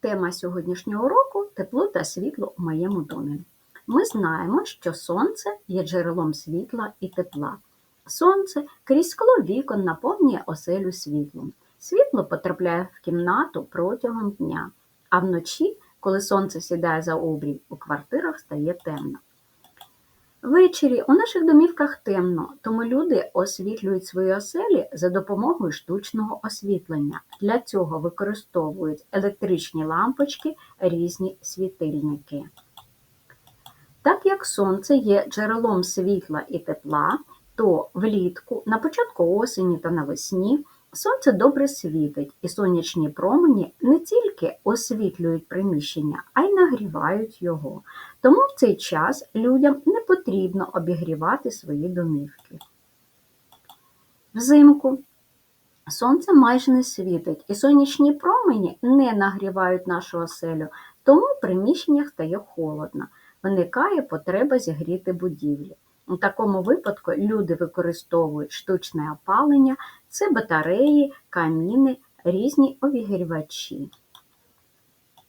Тема сьогоднішнього уроку тепло та світло у моєму домі. Ми знаємо, що сонце є джерелом світла і тепла. Сонце крізь скло вікон наповнює оселю світлом. Світло потрапляє в кімнату протягом дня, а вночі, коли сонце сідає за обрій, у квартирах стає темно. Ввечері у наших домівках темно, тому люди освітлюють свої оселі за допомогою штучного освітлення. Для цього використовують електричні лампочки, різні світильники. Так як сонце є джерелом світла і тепла, то влітку, на початку осені та навесні сонце добре світить, і сонячні промені не тільки освітлюють приміщення, а й нагрівають його. Тому в цей час людям не потрібно обігрівати свої домівки. Взимку сонце майже не світить, і сонячні промені не нагрівають нашу оселю, тому в приміщеннях стає холодно. Виникає потреба зігріти будівлі. У такому випадку люди використовують штучне опалення, це батареї, каміни, різні обігрівачі.